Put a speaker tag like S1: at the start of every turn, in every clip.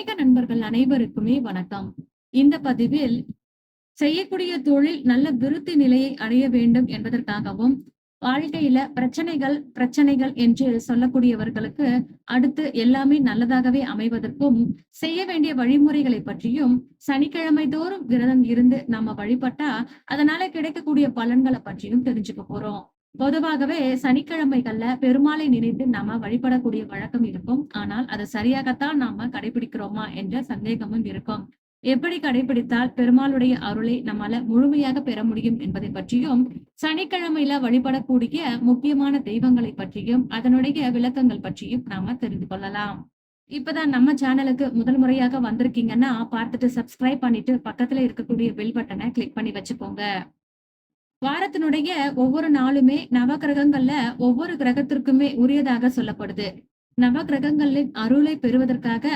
S1: ஆன்மீக நண்பர்கள் அனைவருக்குமே வணக்கம். இந்த பதிவில் செய்யக்கூடிய தொழில் நல்ல விருத்தி நிலையை அடைய வேண்டும் என்பதற்காகவும் வாழ்க்கையில பிரச்சனைகள் பிரச்சனைகள் என்று சொல்லக்கூடியவர்களுக்கு அடுத்து எல்லாமே நல்லதாகவே அமைவதற்கும் செய்ய வேண்டிய வழிமுறைகளை பற்றியும் சனிக்கிழமை தோறும் விரதம் இருந்து நம்ம வழிபட்டா அதனால கிடைக்கக்கூடிய பலன்களை பற்றியும் தெரிஞ்சுக்க போறோம். பொதுவாகவே சனிக்கிழமைகள்ல பெருமாளை நினைத்து நாம வழிபடக்கூடிய வழக்கம் இருக்கும். ஆனால் அது சரியாகத்தான் நாம கடைபிடிக்கிறோமா என்ற சந்தேகமும் இருக்கும். எப்படி கடைபிடித்தால் பெருமாளுடைய அருளை நம்மால முழுமையாக பெற முடியும் என்பதை பற்றியும் சனிக்கிழமையில வழிபடக்கூடிய முக்கியமான தெய்வங்களை பற்றியும் அதனுடைய விளக்கங்கள் பற்றியும் நாம தெரிந்து கொள்ளலாம். இப்பதான் நம்ம சேனலுக்கு முதல் முறையாக வந்திருக்கீங்கன்னா பார்த்துட்டு சப்ஸ்கிரைப் பண்ணிட்டு பக்கத்துல இருக்கக்கூடிய பெல் பட்டனை கிளிக் பண்ணி வச்சுக்கோங்க. வாரத்தினுடைய ஒவ்வொரு நாளுமே நவ கிரகங்கள்ல ஒவ்வொரு கிரகத்திற்குமே உரியதாக சொல்லப்படுது. நவ கிரகங்களின் அருளை பெறுவதற்காக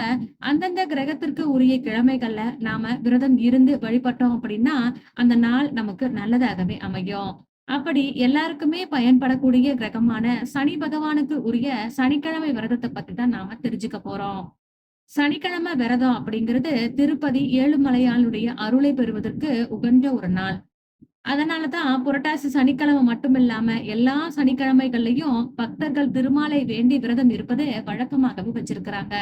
S1: அந்தந்த கிரகத்திற்கு உரிய கிழமைகள்ல நாம விரதம் இருந்து வழிபட்டோம் அப்படின்னா அந்த நாள் நமக்கு நல்லதாகவே அமையும். அப்படி எல்லாருக்குமே பயன்படக்கூடிய கிரகமான சனி பகவானுக்கு உரிய சனிக்கிழமை விரதத்தை பத்தி தான் நாம தெரிஞ்சுக்க போறோம். சனிக்கிழமை விரதம் அப்படிங்கிறது திருப்பதி ஏழுமலையாளுடைய அருளை பெறுவதற்கு உகந்த ஒரு நாள். அதனாலதான் புரட்டாசி சனிக்கிழமை மட்டும் இல்லாம எல்லா சனிக்கிழமைகள்லயும் பக்தர்கள் திருமாலை வேண்டி விரதம் இருப்பது வழக்கமாகவே வச்சிருக்கிறாங்க.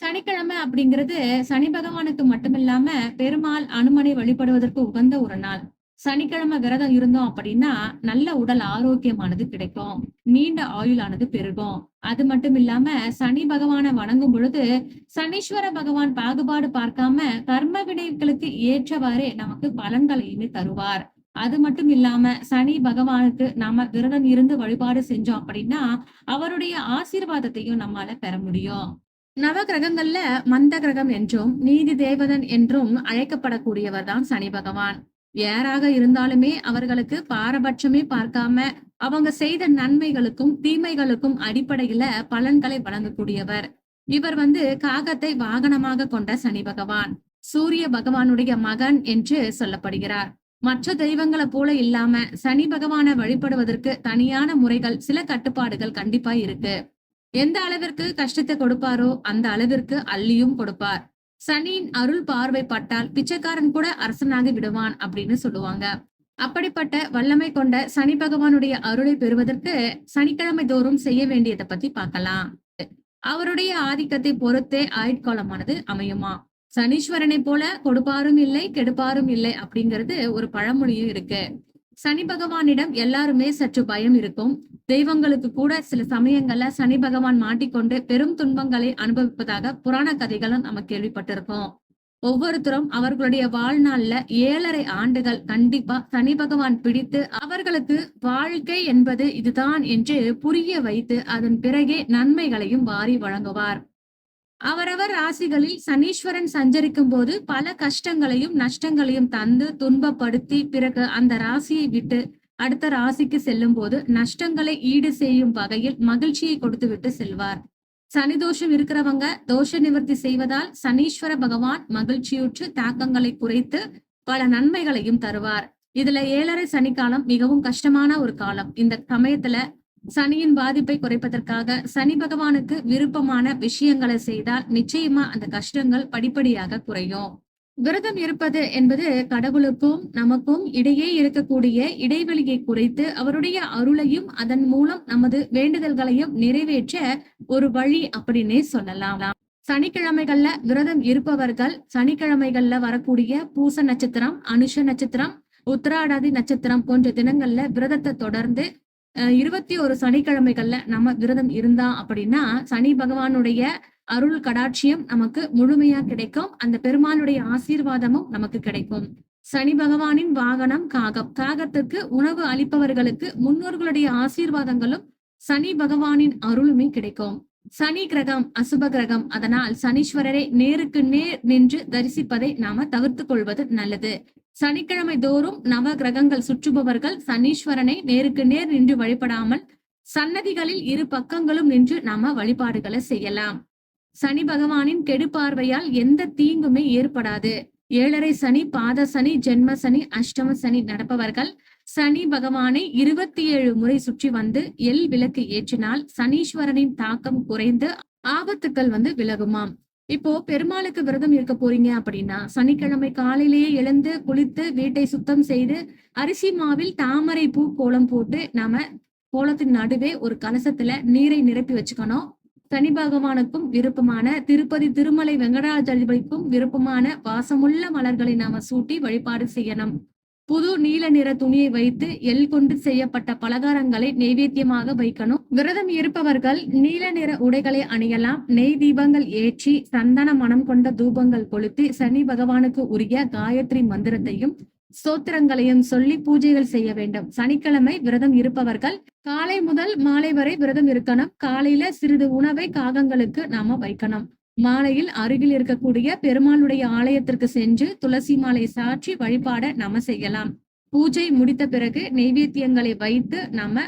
S1: சனிக்கிழமை அப்படிங்கிறது சனி பகவானுக்கு மட்டுமில்லாம பெருமாள் அனுமனை வழிபடுவதற்கு உகந்த ஒரு நாள். சனிக்கிழமை விரதம் இருந்தோம் அப்படின்னா நல்ல உடல் ஆரோக்கியமானது கிடைக்கும். நீண்ட ஆயுளானது பெருகும். அது மட்டும் இல்லாம சனி பகவானை வணங்கும் பொழுது சனீஸ்வர பகவான் பாகுபாடு பார்க்காம கர்ம வினைகளுக்கு ஏற்றவாறே நமக்கு பலன்களையுமே தருவார். அது மட்டும் இல்லாம சனி பகவானுக்கு நாம விரதம் இருந்து வழிபாடு செஞ்சோம் அப்படின்னா அவருடைய ஆசீர்வாதத்தையும் நம்மால பெற முடியும். நவ கிரகங்கள்ல மந்த கிரகம் என்றும் நீதி தேவதன் என்றும் அழைக்கப்படக்கூடியவர் தான் சனி பகவான். யாராக இருந்தாலுமே அவர்களுக்கு பாரபட்சமே பார்க்காம அவங்க செய்த நன்மைகளுக்கும் தீமைகளுக்கும் அடிப்படையில பலன்களை வழங்கக்கூடியவர். இவர் வந்து காகத்தை வாகனமாக கொண்ட சனி பகவான். சூரிய பகவானுடைய மகன் என்று சொல்லப்படுகிறார். மற்ற தெய்வங்களை போல இல்லாம சனி பகவானை வழிபடுவதற்கு தனியான முறைகள் சில கட்டுப்பாடுகள் கண்டிப்பா இருக்கு. எந்த அளவிற்கு கஷ்டத்தை கொடுப்பாரோ அந்த அளவிற்கு அள்ளியும் கொடுப்பார். சனியின் அருள் பார்வை பட்டால் பிச்சைக்காரன் கூட அரசனாக விடுவான் அப்படின்னு சொல்லுவாங்க. அப்படிப்பட்ட வல்லமை கொண்ட சனி பகவானுடைய அருளை பெறுவதற்கு சனிக்கிழமை தோறும் செய்ய வேண்டியதை பத்தி பார்க்கலாம். அவருடைய ஆதிக்கத்தை பொறுத்தே ஆயுட்காலமானது அமையுமா? சனீஸ்வரனை போல கொடுப்பாரும் இல்லை கெடுப்பாரும் இல்லை அப்படிங்கிறது ஒரு பழமொழியும் இருக்கு. சனி பகவானிடம் எல்லாருமே சற்று பயம் இருக்கும். தெய்வங்களுக்கு கூட சில சமயங்கள்ல சனி பகவான் மாட்டிக்கொண்டு பெரும் துன்பங்களை அனுபவிப்பதாக புராண கதைகளும் நம்ம கேள்விப்பட்டிருக்கோம். ஒவ்வொருத்தரும் அவர்களுடைய வாழ்நாள்ல ஏழரை ஆண்டுகள் கண்டிப்பா சனி பகவான் பிடித்து அவர்களுக்கு வாழ்க்கை என்பது இதுதான் என்று புரிய வைத்து அதன் பிறகே நன்மைகளையும் வாரி வழங்குவார். அவரவர் ராசிகளில் சனீஸ்வரன் சஞ்சரிக்கும் போது பல கஷ்டங்களையும் நஷ்டங்களையும் தந்து துன்பப்படுத்தி பிறகு அந்த ராசியை விட்டு அடுத்த ராசிக்கு செல்லும் போது நஷ்டங்களை ஈடு செய்யும் வகையில் மகிழ்ச்சியை கொடுத்து விட்டு செல்வார். சனி தோஷம் இருக்கிறவங்க தோஷ நிவர்த்தி செய்வதால் சனீஸ்வர பகவான் மகிழ்ச்சியுற்று தாக்கங்களை குறைத்து பல நன்மைகளையும் தருவார். இதுல ஏழரை சனிக்காலம் மிகவும் கஷ்டமான ஒரு காலம். இந்த சமயத்துல சனியின் பாதிப்பை குறைப்பதற்காக சனி பகவானுக்கு விருப்பமான விஷயங்களை செய்தால் நிச்சயமா அந்த கஷ்டங்கள் படிப்படியாக குறையும். விரதம் இருப்பது என்பது கடவுளுக்கும் நமக்கும் இடையே இருக்கக்கூடிய இடைவெளியை குறைத்து அவருடைய அருளையும் அதன் மூலம் நமது வேண்டுதல்களையும் நிறைவேற்ற ஒரு வழி அப்படின்னே சொல்லலாம். சனிக்கிழமைகள்ல விரதம் இருப்பவர்கள் சனிக்கிழமைகள்ல வரக்கூடிய பூச நட்சத்திரம் அனுஷ நட்சத்திரம் உத்திராடாதி நட்சத்திரம் போன்ற தினங்கள்ல விரதத்தை தொடர்ந்து இருபத்தி ஒரு சனிக்கிழமைகள்ல நம்ம விரதம் இருந்தா அப்படின்னா சனி பகவானுடைய அருள் கடாட்சியம் நமக்கு முழுமையா கிடைக்கும். அந்த பெருமானுடைய ஆசீர்வாதமும் நமக்கு கிடைக்கும். சனி பகவானின் வாகனம் காகம். காகத்துக்கு உணவு அளிப்பவர்களுக்கு முன்னோர்களுடைய ஆசீர்வாதங்களும் சனி பகவானின் அருளுமே கிடைக்கும். சனி கிரகம் அசுப கிரகம். அதனால் சனீஸ்வரரை நேருக்கு நேர் நின்று தரிசிப்பதை நாம தவிர்த்து கொள்வது நல்லது. சனிக்கிழமை தோறும் நவ கிரகங்கள் சுற்றுபவர்கள் சனீஸ்வரனை நேருக்கு நேர் நின்று வழிபடாமல் சன்னதிகளில் இரு பக்கங்களும் நின்று நாம வழிபாடுகளை செய்யலாம். சனி பகவானின் கெடு பார்வையால் எந்த தீங்குமே ஏற்படாது. ஏழரை சனி பாத சனி ஜென்ம சனி அஷ்டம சனி நடப்பவர்கள் சனி பகவானை இருபத்தி ஏழு முறை சுற்றி வந்து எல் விளக்கு ஏற்றினால் சனீஸ்வரனின் தாக்கம் குறைந்து ஆபத்துக்கள் வந்து விலகுமாம். இப்போ பெருமாளுக்கு விரதம் இருக்க போறீங்க அப்படின்னா சனிக்கிழமை காலையிலேயே எழுந்து குளித்து வீட்டை சுத்தம் செய்து அரிசி மாவில் தாமரை பூ கோலம் போட்டு நாம கோலத்தின் நடுவே ஒரு கலசத்துல நீரை நிரப்பி வச்சுக்கணும். சனி பகவானுக்கும் விருப்பமான திருப்பதி திருமலை வெங்கடாஜலிபதிக்கும் விருப்பமான வாசமுள்ள மலர்களை நாம சூட்டி வழிபாடு செய்யணும். புது நீல நிற துணியை வைத்து எள் கொண்டு செய்யப்பட்ட பலகாரங்களை நெய்வேத்தியமாக வைக்கணும். விரதம் இருப்பவர்கள் நீல நிற உடைகளை அணியலாம். நெய் தீபங்கள் ஏற்றி சந்தன மனம் கொண்ட தூபங்கள் கொளுத்தி சனி பகவானுக்கு உரிய காயத்ரி மந்திரத்தையும் ஸ்தோத்திரங்களையும் சொல்லி பூஜைகள் செய்ய வேண்டும். சனிக்கிழமை விரதம் இருப்பவர்கள் காலை முதல் மாலை வரை விரதம் இருக்கணும். காலையில சிறிது உணவை காகங்களுக்கு நாம வைக்கணும். மாலையில் அருகில் இருக்கக்கூடிய பெருமாளுடைய ஆலயத்திற்கு சென்று துளசி மாலை சாற்றி வழிபாட நாம செய்யலாம். பூஜை முடித்த பிறகு நெய்வேத்தியங்களை வைத்து நாம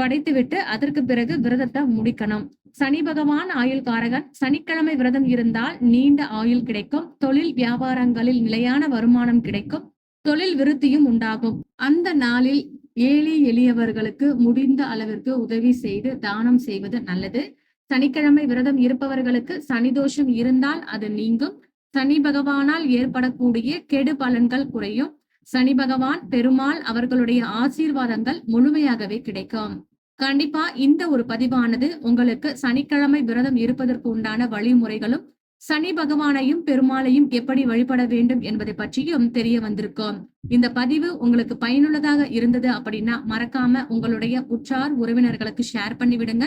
S1: படைத்துவிட்டு அதற்கு பிறகு விரதத்தை முடிக்கணும். சனி பகவான் ஆயுள் காரகன் சனிக்கிழமை விரதம் இருந்தால் நீண்ட ஆயுள் கிடைக்கும். தொழில் வியாபாரங்களில் நிலையான வருமானம் கிடைக்கும். தொழில் விருத்தியும் உண்டாகும். அந்த நாளில் ஏழை எளியவர்களுக்கு முடிந்த அளவிற்கு உதவி செய்து தானம் செய்வது நல்லது. சனிக்கிழமை விரதம் இருப்பவர்களுக்கு சனி தோஷம் இருந்தால் அது நீங்கும். சனி பகவானால் ஏற்படக்கூடிய கெடு பலன்கள் குறையும். சனி பகவான் பெருமாள் அவர்களுடைய ஆசீர்வாதங்கள் முழுமையாகவே கிடைக்கும். கண்டிப்பா இந்த ஒரு பதிவானது உங்களுக்கு சனிக்கிழமை விரதம் இருப்பதற்கு உண்டான வழிமுறைகளும் சனி பகவானையும் பெருமாளையும் எப்படி வழிபட வேண்டும் என்பதை பற்றியும் தெரிய வந்திருக்கும். இந்த பதிவு உங்களுக்கு பயனுள்ளதாக இருந்தது அப்படின்னா மறக்காம உங்களுடைய உற்றார் உறவினர்களுக்கு ஷேர் பண்ணி விடுங்க